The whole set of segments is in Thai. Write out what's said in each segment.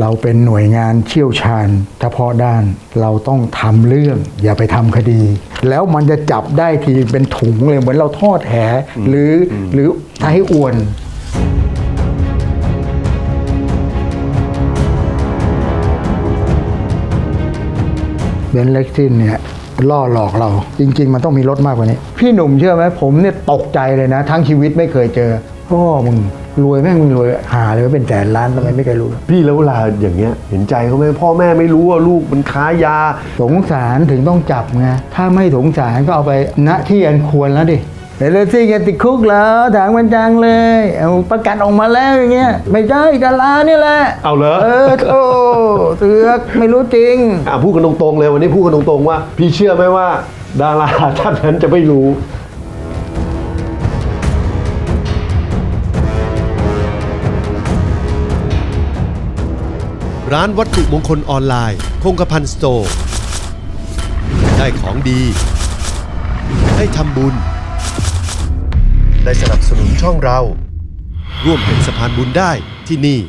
เราเป็นหน่วยงานเชี่ยวชาญเฉพาะด้านเราต้องทำเรื่อง อย่าไปทำคดี แล้วมันจะจับได้ทีเป็นถุงเลยเหมือนเราทอดแหหรืออหรือใช้อวนเบนซ์เล็กซินเนี่ยล่อหลอกเรา จริง ๆ มันต้องมีรถมากกว่านี้ พี่หนุ่มเชื่อไหมผมเนี่ยตกใจเลยนะ ทั้งชีวิตไม่เคยเจอพ่อมึง รวยแม่งมึงรวยหาเลยว่าเป็นแสนล้านทำไมไม่เคยรู้ พี่แล้วเวลาอย่างเงี้ย เห็นใจเขาไหมพ่อแม่ไม่รู้ว่าลูกมันค้ายา สงสารถึงต้องจับไงถ้าไม่สงสารก็เอาไปณที่อันควรแล้วดิเห็นเลยสิแกติดคุกแล้วถางมันจังเลยเอาประกันออกมาแล้วอย่างเงี้ยไม่ใช่ดารานี่แหละเอาเหรอเออโอ้เสือกไม่รู้จริงอะพูดกันตรงๆเลยวันนี้พูดกันตรงๆว่า พี่เชื่อไหมว่า ดาราท่านนั้นจะไม่รู้ ร้านวัตถุมงคลออนไลน์ คงกระพันสโตร์ได้ของดี ได้ทำบุญ ได้สนับสนุนช่องเรา ร่วมเป็นสะพานบุญได้ที่นี่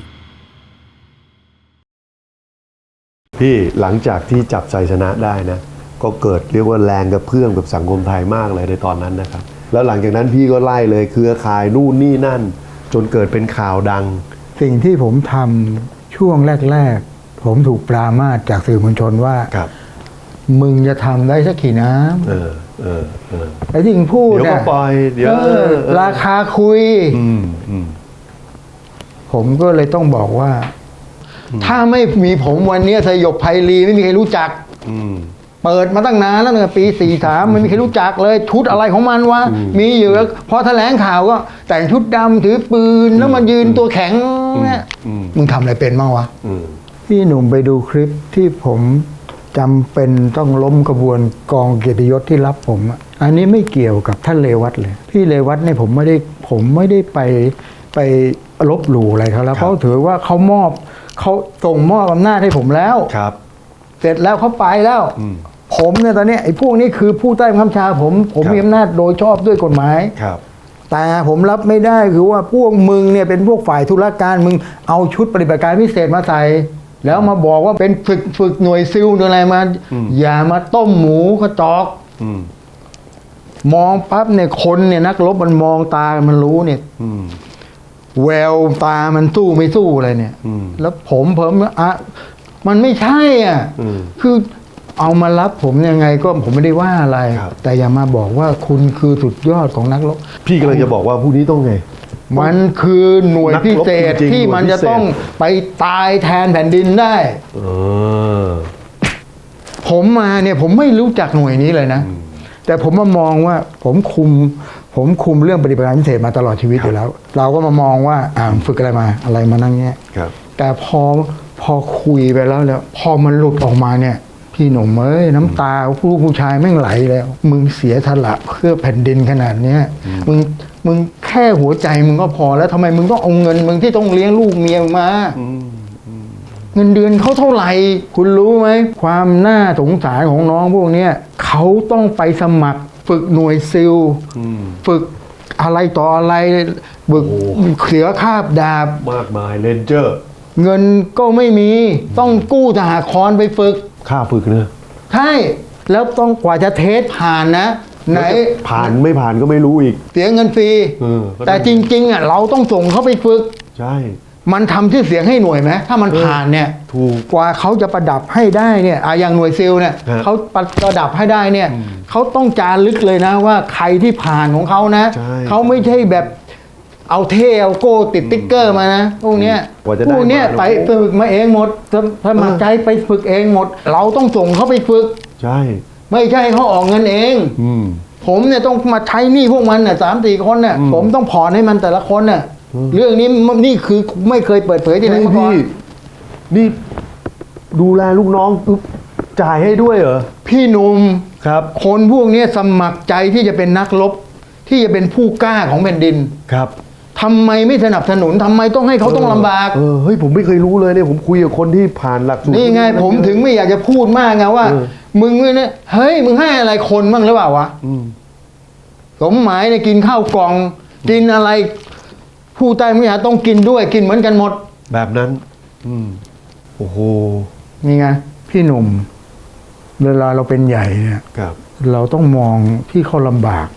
พี่หลังจากที่จับใจชนะได้นะ ก็เกิดเรียกว่าแรงกระเพื่อมกับสังคมไทยมากเลยในตอนนั้นนะครับ แล้วหลังจากนั้นพี่ก็ไล่เลยเครือข่ายนู่นนี่นั่น จนเกิดเป็นข่าวดัง สิ่งที่ผมทำ ช่วงแรก ๆ ผมถูกปรามาสจากสื่อมวลชนว่าครับ มึงจะทำได้สักกี่น้เออเออเออำไอ้ที่มึงพูดเดี๋ยวก็น่ะปล่อยเดี๋ยวออเออเออราคาคุย อืมอืมผมก็เลยต้องบอกว่า ถ้าไม่มีผมวันนี้สยบไพลีไม่มีใครรู้จัก อืม เปิดมาตั้งนานแล้วเนี่ยปีสี่สามไม่มีใครรู้จักเลยชุดอะไรของมันวะอืมมีอยู่แล้วพอแถลงข่าวก็แต่งชุดดำถือปืนแล้วมายืนตัวแข็ง เนี่ยอืมมึงทำอะไรเป็นบ้างวะอืมพี่หนุ่มไปดูคลิปที่ผมจำเป็นต้องล้มกระบวนกองเกียรติยศที่รับผมอะอันนี้ไม่เกี่ยวกับท่านเลวัตเลย พี่เลวัตเนี่ยผมไม่ได้ผมไม่ได้ไปไปลบหลู่อะไรเขาแล้วเขาถือว่าเขามอบเขาส่งมอบอำนาจให้ผมแล้ว ครับ เสร็จแล้วเขาไปแล้วอืมผมเนี่ยตอนเนี้ยไอ้พวกนี้คือผู้ใต้บังคับบัญชาผม ผมครับมีอำนาจโดยชอบด้วยกฎหมาย ครับ แต่ผมรับไม่ได้คือว่าพวกมึงเนี่ยเป็นพวกฝ่ายธุรการมึงเอาชุดปฏิบัติการพิเศษมาใส่แล้วมาบอกว่าเป็นฝึกฝึกหน่วยซิลหน่วยอะไรมาอืมอย่ามาต้มหมูกระจอกอืมมองปั๊บเนี่ยคนเนี่ยนักรบมันมองตา มันรู้เนี่ยอืมแววตามันสู้ไม่สู้อะไรเนี่ยอืมแล้วผมผมอะมันไม่ใช่อะอืมคือ เอามารับผมยังไงก็ผมไม่ได้ว่าอะไร ครับ แต่อย่ามาบอกว่าคุณคือสุดยอดของนักรบ พี่กำลังจะบอกว่าผู้นี้ต้องไง มันคือหน่วยนักรบพิเศษจริงๆที่มันจะหน่วยพิเศษ ต้องไปตายแทนแผ่นดินได้ เออ ผมมาเนี่ยผมไม่รู้จักหน่วยนี้เลยนะ แต่ผมมามองว่าผมคุม ผมคุมเรื่องปฏิบัติการพิเศษมาตลอดชีวิตอยู่แล้ว เราก็มามองว่าอ่าฝึกอะไรมาอะไรมานั่งเงี้ยครับ แต่พอพอคุยไปแล้วแล้ว พอมันหลุดออกมาเนี่ย พี่หนุ่มเอ้ยน้ำตาผู้ผู้ชายแม่งไหลแล้ว มึงเสียสละเพื่อแผ่นดินขนาดเนี้ยมึงมึงแค่หัวใจมึงก็พอแล้วทำไมมึงต้องเอาเงิน มึงที่ต้องเลี้ยงลูกเมียมึงมาเงินเดือนเขาเท่าไหร่ คุณรู้ไหม ความน่าสงสารของน้องพวกเนี้ยเขาต้องไปสมัคร ฝึกหน่วยซิลอืมฝึกอะไรต่ออะไรฝึกโอ้เสือคาบดาบ มากมายเลนเจอร์ เงินก็ไม่มีต้องกู้สหกรณ์ไปฝึก ค่าฝึกเนอะใช่แล้วต้องกว่าจะเทสผ่านนะ ไหนผ่านไม่ผ่านก็ไม่รู้อีก เสียเงินฟรีเออก็ได้ แต่จริงๆอะเราต้องส่งเขาไปฝึก ใช่ มันทำชื่อเสียงให้หน่วยไหมถ้ามันเออผ่านเนี่ยถูกกว่าเขาจะประดับให้ได้เนี่ยอะอย่างหน่วยซิลเนี่ยฮะเขาประดับให้ได้เนี่ยเขาต้องจารึกเลยนะว่าใครที่ผ่านของเขานะใช่ เขาไม่ใช่แบบ เอาเท่เอาโก้ติดติ๊กเกอร์มานะพวกเนี้ยกว่าจะได้พวกเนี้ยมาไปฝึกมาเองหมดสสมัครใจไปฝึกเองหมด เราต้องส่งเขาไปฝึก ใช่ ไม่ใช่เขาออกเงินเอง อืม ผมเนี่ยต้องมาใช้หนี้พวกมันน่ะสามสี่คนน่ะ อืมผมต้องผ่อนให้มันแต่ละคนน่ะ อืม เรื่องนี้มันนี่คือไม่เคยเปิดเผยที่ไหนเฮ้ยมาก่อนพี่นี่ดูแลลูกน้องปุ๊บจ่ายให้ด้วยเหรอ พี่หนุ่มครับ คนพวกเนี้ยสมัครใจที่จะเป็นนักรบที่จะเป็นผู้กล้าของแผ่นดิน ครับ ทำไมไม่สนับสนุนทำไมต้องให้เขาต้องลำบาก เออเฮ้ยผมไม่เคยรู้เลยเนี่ยผมคุยกับคนที่ผ่านหลักสูตร นี่ไงผมถึงไม่อยากจะพูดมากไงว่า เออ มึงเนี่ยเฮ้ย มึงให้อะไรคนบ้างหรือเปล่าวะ อืม สมหมายเนี่ยกินข้าวกล่อง กินอะไร ผู้ใต้ไม่อยาต้องกินด้วยกินเหมือนกันหมด แบบนั้น อืม โอ้โหนี่ไงพี่หนุ่ม เวลาเราเป็นใหญ่เนี่ย ครับ เราต้องมองที่เขาลำบาก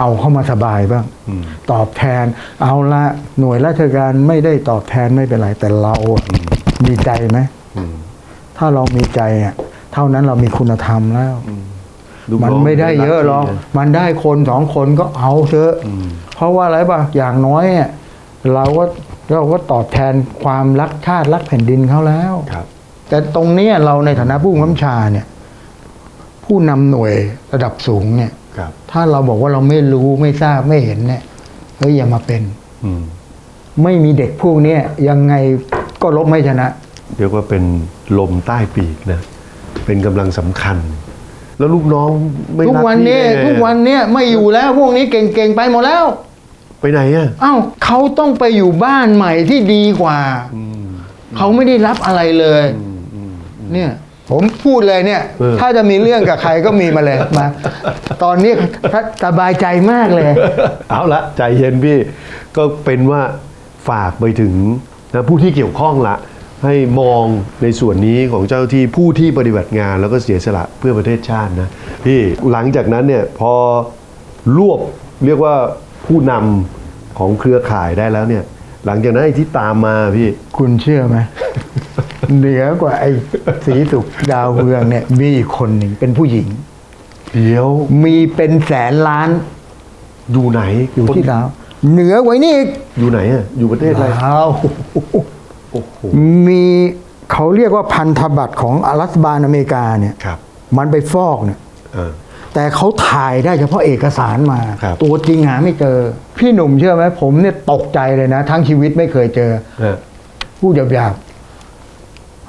เอาเข้ามาสบายบ้างอืมตอบแทน เอาละหน่วยราชการไม่ได้ตอบแทนไม่เป็นไร แต่เราอะมีใจไหมอืมถ้าเรามีใจอะเท่านั้นเรามีคุณธรรมแล้วลูกมันน้งไม่ได้เยอะหรอกนะมันได้คนสองคนก็เอาเถอะอืมเพราะว่าอะไรป่ะอย่างน้อยอะเราก็เราก็ตอบแทนความรักชาติรักแผ่นดินเขาแล้วครับ แต่ตรงเนี้ยเราในฐานะผู้กำกับชาเนี่ย ผู้นำหน่วยระดับสูงเนี่ยครับ ถ้าเราบอกว่าเราไม่รู้ไม่ทราบไม่เห็นเนี่ยเฮ้ยอย่ามาเป็นอืมไม่มีเด็กพวกเนี้ยยังไงก็ลบไม่ชนะ เรียกว่าเป็นลมใต้ปีกนะ เป็นกำลังสำคัญ แล้วลูกน้องไม่ทุกรัวันนี้พี่ได้ไงทุกวันเนี้ยไม่อยู่แล้วพวกนี้เก่งๆไปหมดแล้ว ไปไหนอะเอ้าเขาต้องไปอยู่บ้านใหม่ที่ดีกว่าอืมเขาไม่ได้รับอะไรเลยอืมอืมเนี่ย ผมพูดเลยเนี่ยเออถ้าจะมีเรื่องกับใครก็มีมาเลยมา ตอนนี้สบายใจมากเลย เอาละใจเย็นพี่ ก็เป็นว่าฝากไปถึงนะผู้ที่เกี่ยวข้องละให้มองในส่วนนี้ของเจ้าที่ผู้ที่ปฏิบัติงานแล้วก็เสียสละเพื่อประเทศชาตินะพี่หลังจากนั้นเนี่ยพอรวบเรียกว่าผู้นำของเครือข่ายได้แล้วเนี่ย หลังจากนั้นไอ้ที่ตามมาพี่ คุณเชื่อไหม เหนือกว่าไอ้สีสุกดาวเรืองเนี่ยมีอีกคนหนึ่งเป็นผู้หญิง เดี๋ยวมีเป็นแสนล้านอยู่ไหนอยู่ที่ดาวเหนือกว่านี่อีกอยู่ไหนอะอยู่ประเทศอะไรลาวโอ้โหมีเขาเรียกว่าพันธบัตรของรัฐบาลอเมริกาเนี่ยครับ มันไปฟอกเนี่ยเออ แต่เขาถ่ายได้เฉพาะเอกสารมา ครับ ตัวจริงหาไม่เจอ พี่หนุ่มเชื่อไหมผมเนี่ยตกใจเลยนะ ทั้งชีวิตไม่เคยเจอ เออพูดหยาบๆ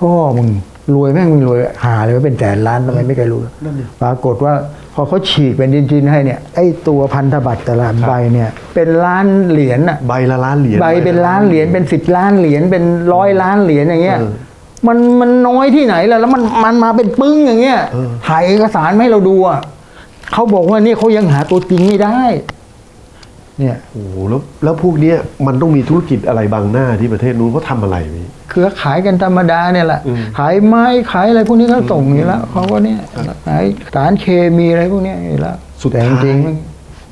พ่อมึงรวยแม่งมึงรวยหาเลยว่าเป็นแสนล้านทำไมไม่เคยรู้นั่นดิปรากฏว่าพอเขาฉีกเป็นดินๆให้เนี่ยไอ้ตัวพันธบัตรแต่ละใบเนี่ย เป็นล้านเหรียญอะใบละล้านเหรียญใบเป็นล้านเหรียญเป็นสิบล้านเหรียญเป็นร้อยล้านเหรียญอย่างเงี้ยเออมันมันน้อยที่ไหนล่ะแล้วมันมันมาเป็นปึ้งอย่างเงี้ยเออถ่ายเอกสารมาให้เราดูอะเขาบอกว่านี่เขายังหาตัวจริงไม่ได้ เนี่ยโอ้โหแล้วแล้วพวกเนี้ยมันต้องมีธุรกิจอะไรบางหน้าที่ประเทศนู้นเขาทำอะไรพี่ เครือขายกันธรรมดาเนี่ยแหละ อืมขายไม้ขายอะไรพวกนี้เขาส่งอยู่แล้วเขาก็เนี่ยขายสารเคมีอะไรพวกเนี้ยอยู่แล้วสุดแต่ท้ายจริงๆมัน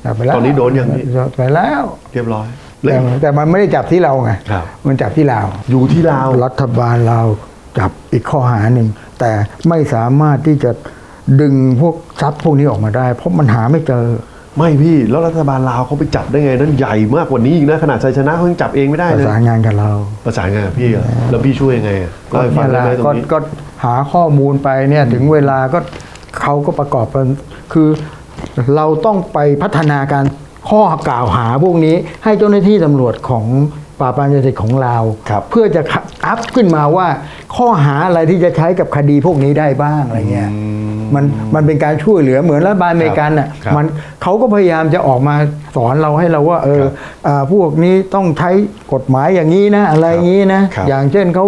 จับไปแล้วตอนนี้โดนยังพี่ จับไปแล้วเรียบร้อยแต่แต่มันไม่ได้จับที่เราไงครับ มันจับที่เราวอยู่ที่ลาว รัฐบาลเราจับอีกข้อหาหนึ่งแต่ไม่สามารถที่จะดึงพวกทรัพย์พวกนี้ออกมาได้ เพราะมันหาไม่เจอ ไม่พี่แล้วรัฐบาลลาวเขาไปจับได้ไงนั่นใหญ่มากกว่านี้อีกนะขนาดชัยชนะเขายังจับเองไม่ได้ประเลยสานงานกับเราประสานงานกับพี่อะแล้วพี่ช่วยยังไงอะก็เล่าให้ฟังเนี่ยได้แหละไหมตรก็งนี้ก็หาข้อมูลไปเนี่ยถึงเวลาก็เขาก็ประกอบกันคือเราต้องไปพัฒนาการข้อกล่าวหาพวกนี้ให้เจ้าหน้าที่ตำรวจของ ปราบปรามยาเสพติดของเราครับเพื่อจะอัพขึ้นมาว่าข้อหาอะไรที่จะใช้กับคดีพวกนี้ได้บ้างอะไรเงี้ยมันมันเป็นการช่วยเหลือเหมือนรัฐบาลอเมริกันอะครับมันเขาก็พยายามจะออกมาสอนเราให้เราว่า เออครับอ่าพวกนี้ต้องใช้กฎหมายอย่างนี้นะอะไรอย่างนี้นะครับอย่างเช่นเขา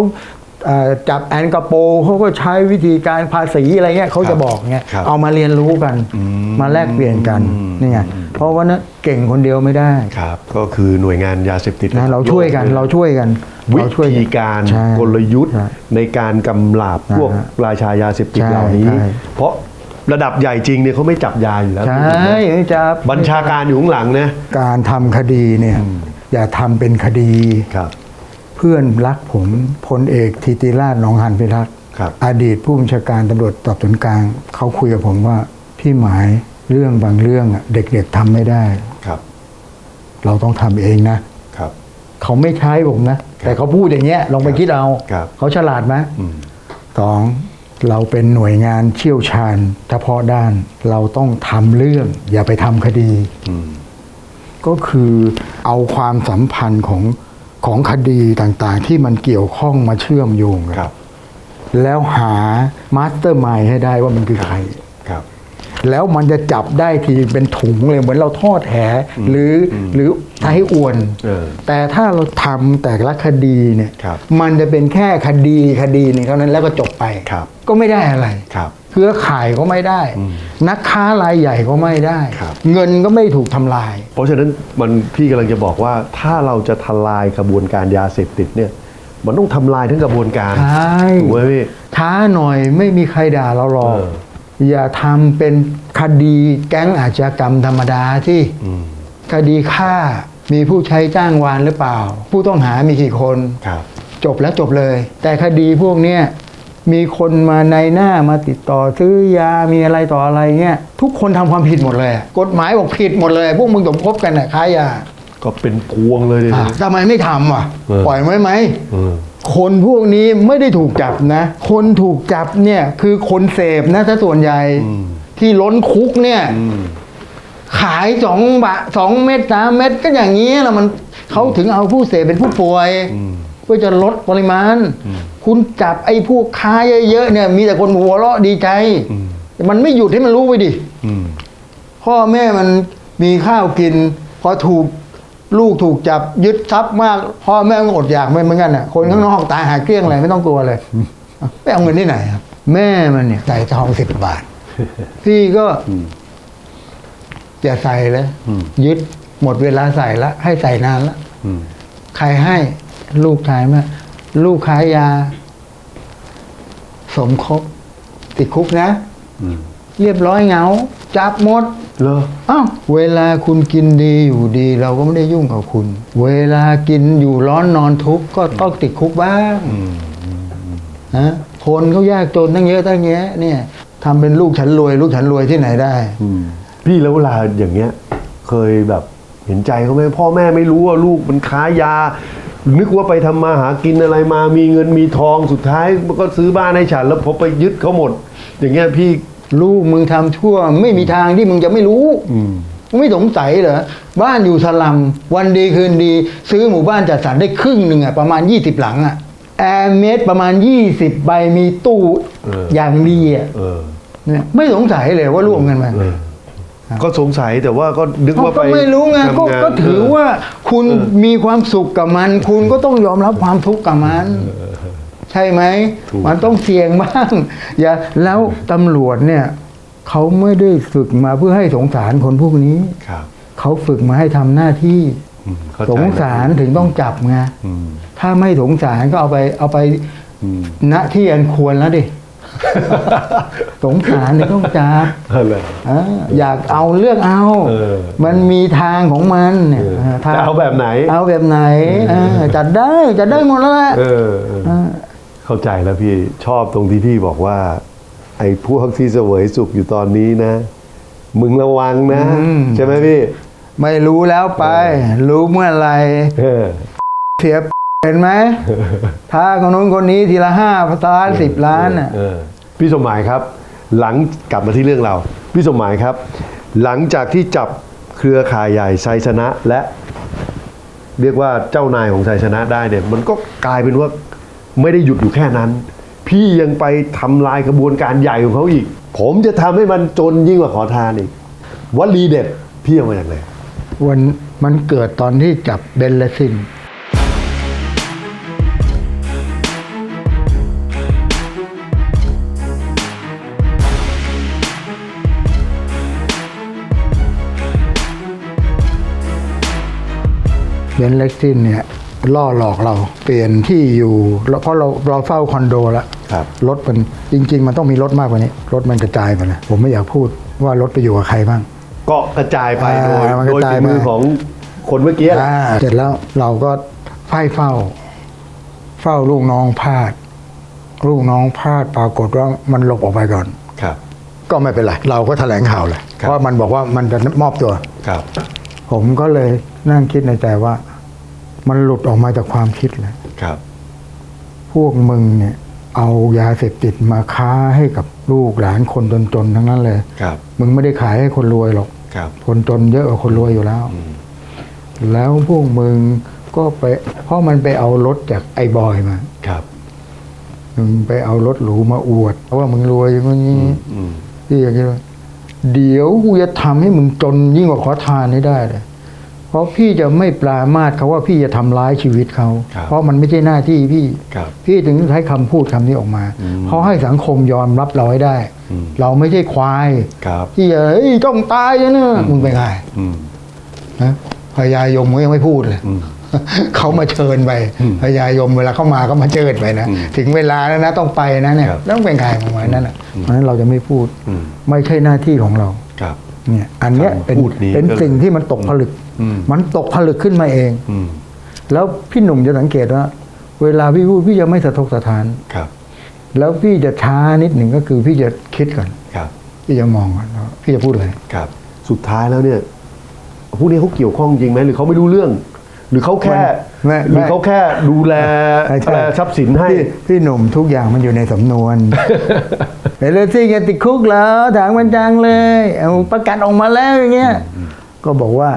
อ่าจับแอนกาโปเขาก็ใช้วิธีการภาษีอะไรเงี้ยเขาจะบอกเงี้ยครับเอามาเรียนรู้กันอืมมาแลกเปลี่ยนกันอืมนี่ไง เพราะว่านะเก่งคนเดียวไม่ได้ครับ ก็คือหน่วยงานยาเสพติดนะเราช่วยกันเราช่วยกันวิเราช่วยนธีการใช่กลยุทธ์ใช่ในการกำราบพวกอ่าฮะราชายาเสพติดใช่เหล่านี้ใช่เพราะระดับใหญ่จริงเนี่ยเขาไม่จับยาอยู่แล้วใช่จะบัญชาการอยู่ข้างหลังนะการทำคดีเนี่ยอย่าทำเป็นคดีครับ เพื่อนรักผมพลเอกธิติราชหนองหันพิทักษ์ครับอดีตผู้บัญชาการตำรวจสอบสวนกลางเขาคุยกับผมว่าพี่หมาย เรื่องบางเรื่องอะเด็กๆทำไม่ได้ครับ เราต้องทำเองนะครับ เขาไม่ใช้ผมนะ แต่เขาพูดอย่างเงี้ยลองไปคิดเอาครับเขาฉลาดไหมอืมสองเราเป็นหน่วยงานเชี่ยวชาญเฉพาะด้านเราต้องทำเรื่อง อย่าไปทำคดีอืมก็คือเอาความสัมพันธ์ของของคดีต่างๆ ที่มันเกี่ยวข้องมาเชื่อมโยงกันครับ แล้วหามาสเตอร์มายให้ได้ว่ามันคือใครครับ แล้วมันจะจับได้ทีเป็นถุงเลยเหมือนเราทอดแหหรืออหรือใช้อวนเออแต่ถ้าเราทำแต่ละคดีเนี่ยครับมันจะเป็นแค่คดีคดีหนึ่งเท่านั้นแล้วก็จบไปครับก็ไม่ได้อะไรครับเครือข่ายก็ไม่ได้ นักค้ารายใหญ่ก็ไม่ได้ครับเงินก็ไม่ถูกทำลาย เพราะฉะนั้นมันพี่กำลังจะบอกว่าถ้าเราจะทลายกระบวนการยาเสพติดเนี่ยมันต้องทำลายทั้งกระบวนการใช่ถูกไหมพี่ช้าหน่อยไม่มีใครด่าเราหรอกเอออย่าทำเป็นคดีแก๊งอาชญากรรมธรรมดาที่อืมคดีฆ่ามีผู้ใช้จ้างวานหรือเปล่า ผู้ต้องหามีกี่คนครับจบแล้วจบเลย แต่คดีพวกเนี้ยมีคนมาในหน้ามาติดต่อซื้อยามีอะไรต่ออะไรเงี้ยทุกคนทำความผิดหมดเลย กฎหมายบอกผิดหมดเลย พวกมึงสมคบกันน่ะค้ายาก็เป็นพวงเลยดิอะทำไมไม่ทำอะเออปล่อยไว้ไหมเออ คนพวกนี้ไม่ได้ถูกจับนะ คนถูกจับเนี่ยคือคนเสพนะถ้าส่วนใหญ่อืมที่ล้นคุกเนี่ยอืมขายสองบาทสองเม็ดสามเม็ดก็อย่างนี้แหละมันเขาถึงเอาผู้เสพเป็นผู้ป่วยอืมเพื่อจะลดปริมาณอืมคุณจับไอ้พวกค้าเยอะๆเนี่ย มีแต่คนหัวเราะดีใจอืมแต่มันไม่หยุดให้มันรู้ไปดิอืมพ่อแม่มันมีข้าวกิน พอถูก ลูกถูกจับยึดทรัพย์มากพ่อแม่ก็อดอยากไม่เหมือนกันอะคนข้างนอกตายหายเกลี้ยงเลยไม่ต้องกลัวเลยไปเอาเงินที่ไหนครับ แม่มันเนี่ยใส่ทองสิบบาท พี่ก็อย่าใส่เลยอืมยึดหมดเวลาใส่ละ ให้ใส่นานละใครให้ลูกขายมาลูกขายยา สมคบติดคุกนะเรียบร้อยเหงา จับหมด เหรออ้าวเวลาคุณกินดีอยู่ดี เราก็ไม่ได้ยุ่งกับคุณ เวลากินอยู่ร้อนนอนทุกข์ก็ต้องติดคุกบ้างอืมนะคนเขายากจนตั้งเยอะตั้งแยะเนี่ยทำเป็นลูกฉันรวย ลูกฉันรวยที่ไหนได้อืมพี่แล้วเวลาอย่างเงี้ย เคยแบบเห็นใจเขาไหมพ่อแม่ไม่รู้ว่าลูกมันค้ายา นึกว่าไปทำมาหากินอะไรมามีเงินมีทองสุดท้ายมันก็ซื้อบ้านให้ฉัน แล้วพอไปยึดเขาหมด อย่างเงี้ยพี่ ลูกมึงทำชั่ว ไม่มีทางที่มึงจะไม่รู้ อืมไม่สงสัยเหรอ บ้านอยู่สลัม วันดีคืนดี ซื้อหมู่บ้านจัดสรรได้ครึ่งหนึ่งอะประมาณ20หลังอะแอร์เมสประมาณ20ใบมีตู้เอออย่างดีอะเออเนี่ยไม่สงสัยเลยว่าร่วมกันมาเออก็สงสัยแต่ว่าก็นึกเขาว่าก็ไปไม่รู้ไงก็ทำานก็ถือว่าคุณเออมีความสุขกับมัน คุณก็ต้องยอมรับความทุกข์กับมัน ใช่ไหมถูกมันต้องเสี่ยงบ้างอย่าแล้วตำรวจเนี่ยเขาไม่ได้ฝึกมาเพื่อให้สงสารคนพวกนี้ครับเขาฝึกมาให้ทำหน้าที่อืมเข้ใจสงสารถึงต้องจับไงอืมถ้าไม่สงสารก็เอาไปเอาไปอืมณที่อันควรแล้วดิสงสารถึงต้องจับอะไรเอออยากเอาเลือกเอาเออมันมีทางของมันเนี่ยเออเออทงจะเอาแบบไหน เอาแบบไหนเออจัดได้จัดได้หมดแล้วแหละ เออเออเออเข้าใจแล้วพี่ชอบตรงที่พี่บอกว่า ไอ้พวกที่เสวยสุขอยู่ตอนนี้นะ มึงระวังนะ ใช่ไหมพี่ ไม่รู้แล้วไป รู้เมื่อไหรเออเสียเห็นไหมถ้าคนนู้นคนนี้ทีละห้าล้านสิบล้านอะเออพี่สมหมายครับ หลังกลับมาที่เรื่องเรา พี่สมหมายครับ หลังจากที่จับเครือข่ายใหญ่ไซชนะและ เรียกว่าเจ้านายของไซชนะได้เนี่ย มันก็กลายเป็นว่า ไม่ได้หยุดอยู่แค่นั้น พี่ยังไปทำลายกระบวนการใหญ่ของเขาอีก ผมจะทำให้มันจนยิ่งกว่าขอทานอีกวลีเด็ดพี่เอามาจากไหนวันมันเกิดตอนที่จับเบนและซินเบนเลซินเนี่ย ล่อหลอกเรา เปลี่ยนที่อยู่แล้วเพราะเราเราเฝ้าคอนโดแล้วครับรถมันจริง ๆ มันต้องมีรถมากกว่านี้ รถมันกระจายไปเลยผมไม่อยากพูดว่ารถไปอยู่กับใครบ้าง ก็กระจายไปโดยอ่ามันกโดยระจายฝีมือไป ของคนเมื่อกี้แหละอ่าเสร็จแล้วเราก็ไฟ่เฝ้า เฝ้าลูกน้องพลาด ลูกน้องพลาดปรากฏว่ามันหลบออกไปก่อน ครับ ก็ไม่เป็นไร เราก็แถลงข่าวเลย ครับ เพราะมันบอกว่ามันจะมอบตัว ครับ ผมก็เลยนั่งคิดในใจว่า มันหลุดออกมาจากความคิดเลยครับ พวกมึงเนี่ย เอายาเสพติดมาค้าให้กับลูกหลานคนจนๆทั้งนั้นเลยครับ มึงไม่ได้ขายให้คนรวยหรอกครับ คนจนเยอะกว่าคนรวยอยู่แล้ว แล้วพวกมึงก็ไป เพราะมันไปเอารถจากไอ้บอยมาครับมึงไปเอารถหรูมาอวดเพราะว่ามึงรวยอย่างนี้อืมพี่อยากจะว่าเดี๋ยวกูจะทำให้มึงจนยิ่งกว่าขอทานให้ได้เลยเพ ราะพี่จะไม่ปรามาสเขาว่าพี่จะทำร้ายชีวิตเขาครับเพราะมันไม่ใช่หน้าที่พี่ครับพี่ถึงใช้คำพูดคำนี้ออกมาอืมเพราะให้สังคมยอมรับเราให้ได้อืมเราไม่ใช่ควายครับที่จะเฮ้ยต้องตายนะมึงเป็นไงอืมนะพญายมก็ยังไม่พูดเลยอืมเขามาเชิญไปพญายมเวลาเขามาก็มาเชิญไปนะถึงเวลาแล้วนะต้องไปนะเนี่ยครับต้องเป็นใครประมาณนั้นอะเพราะฉะนั้นเราจะไม่พูดอืมไม่ใช่หน้าที่ของเราครับ เนี่ยอันเนี้ยเป็นคำพูดนี้เป็นก็สิ่งที่มันตกผลึก อืม มันตกผลึกขึ้นมาเอง อืมแล้วพี่หนุ่มจะสังเกตว่า เวลาพี่พูดพี่จะไม่สะทกสะทาน ครับแล้วพี่จะช้านิดหนึ่งก็คือพี่จะคิดก่อน ครับพี่จะมองก่อนว่าพี่จะพูดอะไร ครับ สุดท้ายแล้วเนี่ยพวกนี้เขาเกี่ยวข้องจริงไหมหรือเขาไม่รู้เรื่อง หรือเขาแค่ ไม่หรือไม่เขาแค่ดูแลใช่ใช่อะไรทรัพย์สินให้ พี่พี่หนุ่มทุกอย่างมันอยู่ในสำนวน เอเลซี่แกติดคุกแล้วถางมันจังเลยเอาประกันออกมาแล้วอย่างเงี้ยก็บอกว่า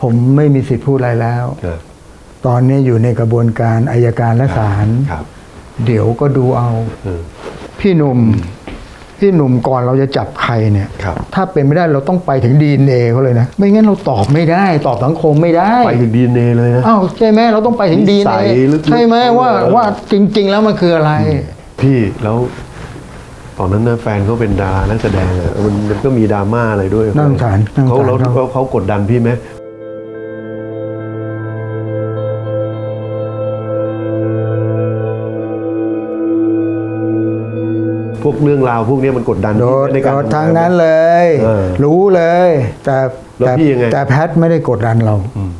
ผมไม่มีสิทธิ์พูดอะไรแล้ว ครับตอนนี้อยู่ในกระบวนการอายการและศาลครับเดี๋ยวก็ดูเอา เออพี่หนุ่ม พี่หนุ่มก่อนเราจะจับใครเนี่ยครับถ้าเป็นไม่ได้เราต้องไปถึงดีเอเขาเลยนะ ไม่งั้นเราตอบไม่ได้ตอบสังคมไม่ได้ ไปถึงดีเอเลยนะอ้าวใช่ไหมเราต้องไปถึงนิดีสัเอยลึกๆใช่ไหมว่าเออว่าจริง ๆ แล้วมันคืออะไร พี่แล้วตอนนั้นนะแฟนเขาเป็นดารานักแสดงอะมันมันก็มีดราม่าอะไรด้วยน่าสงสารน่าสงสารเขาแล้วเขาเขาเขากดดันพี่ไหม พวกเรื่องราวพวกเนี้ยมันกดดันโดพี่ดไหมในการโดดทำงทางนั้นเลยเออรู้เลย แต่แล้วแต่พี่ยังไงแต่แพทไม่ได้กดดันเราอืม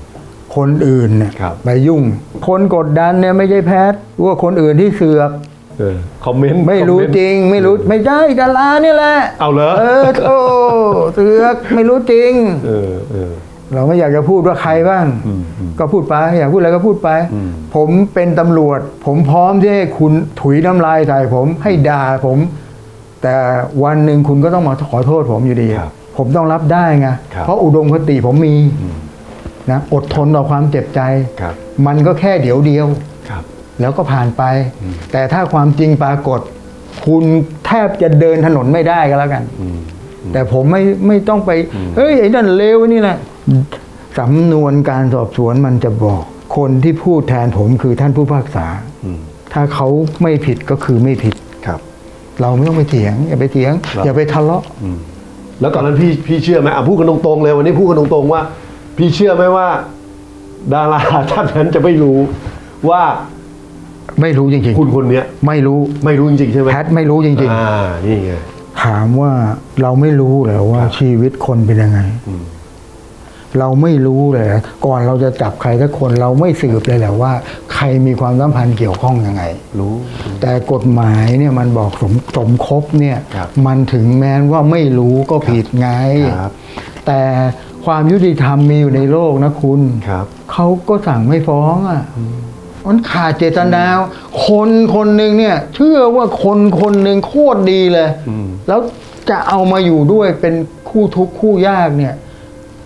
คนอื่นเนี่ยครับไปยุ่ง คนกดดันเนี่ยไม่ใช่แพทว่าคนอื่นที่เสือกเออคอมเมนต์ไม่รู้คอเนต์จริง ไม่รู้ไม่ใช่ดาราเนี่ยแหละ เอาเหรอเออโอ้เสือกไม่รู้จริง เออ เออเราไม่อยากจะพูดว่าใครบ้างอืมอืมก็พูดไป อยากพูดอะไรก็พูดไปอืมผมเป็นตำรวจ ผมพร้อมที่ให้คุณถุยน้ำลายใส่ผมให้ด่าผม แต่วันหนึ่งคุณก็ต้องมาขอโทษผมอยู่ดีครับผมต้องรับได้ไงครับเพราะอุดมคติผมมีอืมนะอดทนต่อความเจ็บใจครับมันก็แค่เดี๋ยวเดียวครับแล้วก็ผ่านไป แต่ถ้าความจริงปรากฏ คุณแทบจะเดินถนนไม่ได้ก็แล้วกันอืมแต่ผมไม่ไม่ต้องไป เฮ้ยไอ้นั่นเลวไอ้นี่แหละ สำนวนการสอบสวนมันจะบอก คนที่พูดแทนผมคือท่านผู้พิพากษาอืมถ้าเขาไม่ผิดก็คือไม่ผิดครับ เราไม่ต้องไปเถียง อย่าไปเถียงครับอย่าไปทะเลาะอืมแล้วตอนนั้นพี่พี่เชื่อไหมอะพูดกันตรงๆเลยวันนี้พูดกันตรงๆว่า พี่เชื่อไหมว่า ดาราท่านนั้นจะไม่รู้ว่า ไม่รู้จริงคุณคนเนี้ยๆไม่รู้ไม่รู้จริงๆใช่ไหมแพทไม่รู้จริงอ่านี่ไงๆถามว่าเราไม่รู้เหรอว่าครับชีวิตคนเป็นยังไงอืม เราไม่รู้เลยเหรอก่อนเราจะจับใครสักคนเราไม่สืบเลยแหละว่า ใครมีความสัมพันธ์เกี่ยวข้องยังไง รู้ แต่กฎหมายเนี่ยมันบอกสมสมคบเนี่ยครับมันถึงแม้ว่าไม่รู้ก็ผิดไงครับแต่ความยุติธรรมมีอยู่ในโลกนะคุณครับเขาก็สั่งไม่ฟ้องอะมันขาดเจตนาคนคนหนึ่งเนี่ย เชื่อว่าคนคนหนึ่งโคตรดีเลยอืมแล้วจะเอามาอยู่ด้วยเป็นคู่ทุกข์คู่ยากเนี่ย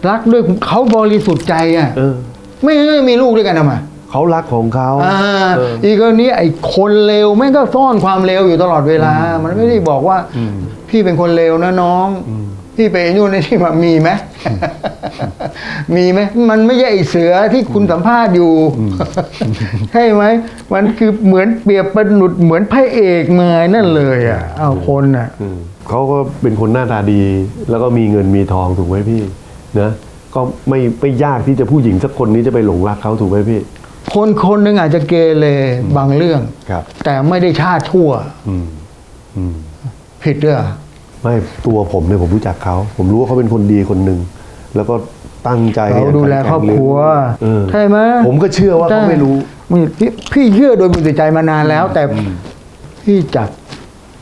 รักด้วยเขาบริสุทธิ์ใจอะเออ ไม่ไม่มีลูกด้วยกันทำไมเขารักของเขาอ่าเออ อีกกรณีไอ้คนเลวแม่งก็ซ่อนความเลวอยู่ตลอดเวลา มันไม่ได้บอกว่า อืม พี่เป็นคนเลวนะน้องอืมพี่ไปนู่นไอ้นี่มามีไหม มีไหมมันไม่ใช่ไอ้เสือที่คุณสัมภาษณ์อยู่ ใช่ไหมมันคือเหมือนเปรียบประหนุดเหมือนพระเอกมานั่นเลยอะเอาคนอะ อืมเขาก็เป็นคนหน้าตาดี แล้วก็มีเงินมีทองถูกไหมพี่ นะก็ไม่ไม่ยากที่จะผู้หญิงสักคนนี้จะไปหลงรักเขาถูกไหมพี่ คนคนหนึ่งอาจจะเกเรบางเรื่อง ครับ แต่ไม่ได้ชาติชั่ว อืมอืมผิดด้วยเหรอไม่ตัวผมเนี่ยผมรู้จักเขา ผมรู้ว่าเขาเป็นคนดีคนหนึ่งแล้วก็ตั้งใจเขาดูแลครอบครัวเออใช่ไหมผมก็เชื่อว่าเขาไม่รู้ไม่พี่พี่เชื่อโดยบริสุทธิ์ใจมานานแล้ว แต่พี่จับ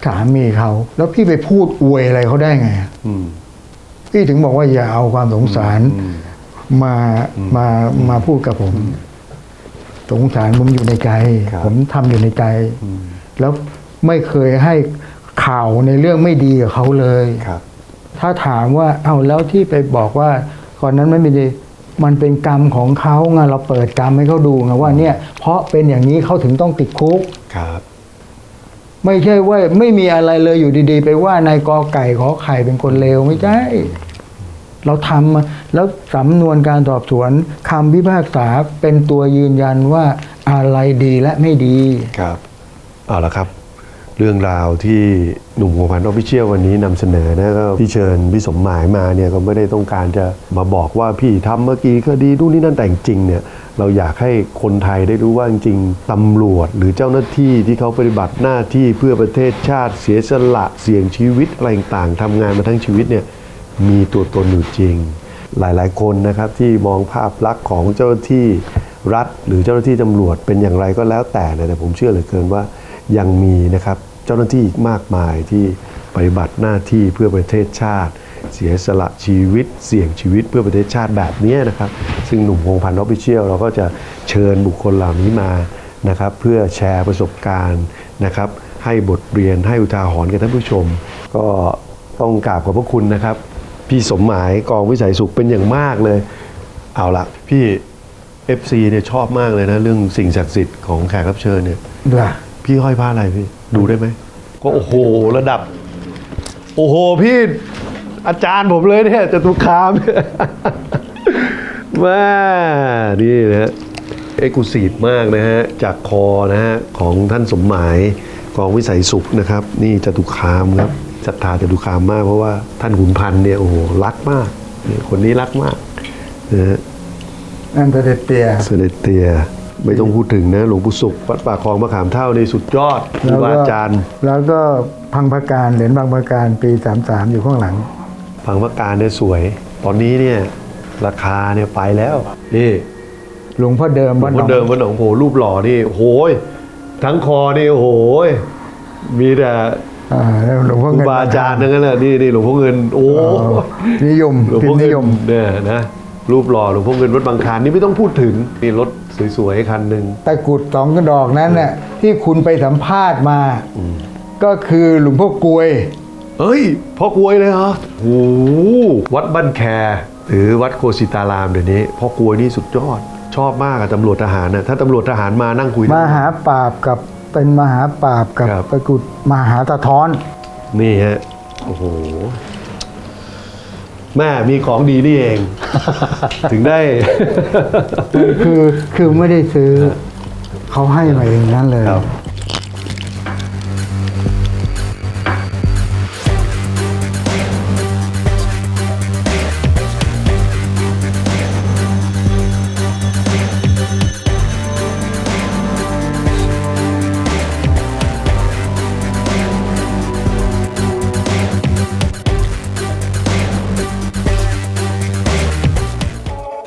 สามีเขา แล้วพี่ไปพูดอวยอะไรเขาได้ไงอืม พี่ถึงบอกว่าอย่าเอาความสงสารอืมมามามาพูดกับผม สงสารผมอยู่ในใจครับผมทำอยู่ในใจอืมแล้วไม่เคยให้ข่าวในเรื่องไม่ดีกับเขาเลยครับ ถ้าถามว่าเอาแล้วที่ไปบอกว่าก่อนนั้นไม่มีดีมันเป็นกรรมของเขาไงเราเปิดกรรมให้เขาดูไงว่าเนี่ย เพราะเป็นอย่างนี้เขาถึงต้องติดคุกครับ ไม่ใช่ว่าไม่มีอะไรเลยอยู่ดีๆ ไปว่านายกอไก่ขอไข่เป็นคนเลวไม่ใช่ เราทำมาแล้วสำนวนการสอบสวนคำพิพากษาเป็นตัวยืนยันว่าอะไรดีและไม่ดีครับเอาละครับ เรื่องราวที่หนุ่มหัวพันออฟฟิเชียลวันนี้นำเสนอนะก็พี่เชิญพี่สมหมายมาเนี่ยก็ไม่ได้ต้องการจะมาบอกว่าพี่ทำเมื่อกี้ก็ดีนู่นนี่นั่นแต่จริงเนี่ยเราอยากให้คนไทยได้รู้ว่าจริงตำรวจหรือเจ้าหน้าที่ที่เขาปฏิบัติหน้าที่เพื่อประเทศชาติเสียสละเสี่ยงชีวิตอะไรต่างๆทำงานมาทั้งชีวิตเนี่ยมีตัวตนอยู่จริง หลายๆคนนะครับที่มองภาพลักษณ์ของเจ้าหน้าที่รัฐ หรือเจ้าหน้าที่ตำรวจเป็นอย่างไรก็แล้วแต่นะแต่ผมเชื่อเหลือเกินว่ายังมีนะครับ เจ้าหน้าที่อีกมากมายที่ปฏิบัติหน้าที่เพื่อประเทศชาติ เสียสละชีวิต เสี่ยงชีวิตเพื่อประเทศชาติแบบนี้นะครับ ซึ่งหนุ่มพงพันธ์ออฟฟิเชียลเราก็จะเชิญบุคคลเหล่านี้มานะครับ เพื่อแชร์ประสบการณ์นะครับ ให้บทเรียนให้อุทาหรณ์กับท่านผู้ชม ก็ต้องกราบขอบพระคุณนะครับ พี่สมหมายกองวิสัยสุขเป็นอย่างมากเลย เอาละพี่ FC เนี่ยชอบมากเลยนะ เรื่องสิ่งศักดิ์สิทธิ์ของแขกรับเชิญเนี่ยล่ะพี่ห้อยผ้าอะไรพี่ ดูได้ไหมก็โอ้โหระดับ โอ้โหพี่อาจารย์ผมเลยเนี่ยจตุคามเนี่ยมานี่นะฮะเอกลุศีฟมากนะฮะ จากคอนะฮะ ของท่านสมหมายกองวิสัยสุขนะครับ นี่จตุคามครับศรัทธาจตุคามมากเพราะว่าท่านขุนพันธ์เนี่ยโอ้โหรักมากนี่คนนี้รักมากนะฮะนั่นเสด็จเตี่ยเสด็จเตีย ไม่ต้องพูดถึงนะหลวงปู่สุขวัดป่าคลองมะขามเท่าในสุดยอดครูบาอาจารย์แล้วก็พังพระการเหรียญบางพระการปี33อยู่ข้างหลัง พังพระการเนี่ยสวย ตอนนี้เนี่ยราคาเนี่ยไปแล้วนี่หลวงพ่อเดิมหลววังดหนพ่อองเดิมวัดหนองโพรูปหล่อนี่โอ้โหยทั้งคอนี่โอ้โหยมีแต่อ่าแล้วหลวงคพ่อรูเงินบาอาจารย์ทั้งนั้นแหละนี่นี่หลวงพ่อเงินโอ้อ๋อนิยมหลวงพิพ่มอพ์เงินินยมเนี่ยนะ รูปหล่อหลวงพ่อเงินวัดบางคลานนี่ไม่ต้องพูดถึงนี่รถสวยๆคันหนึ่งตะกรุดสองกระดอกนั้นน่ะที่คุณไปสัมภาษณ์มา ก็คือหลวงพ่อกลวย เอ้ยพ่อกลวยเลยเหรอโอ้โหวัดบ้านแคหรือวัดโคสิตารามเดี๋ยวนี้พ่อกลวยนี่สุดยอด ชอบมากอะตำรวจทหารนะถ้าตำรวจทหารมานั่งคุยมหาปราบกับเป็นมหาปราบกับครับ ตะกรุดมหาตะท้อน นี่ฮะโอ้โห แม่มีของดีนี่เอง ถึงได้ คือคือไม่ได้ซื้อ เขาให้มาเองนั่นเลย ครับ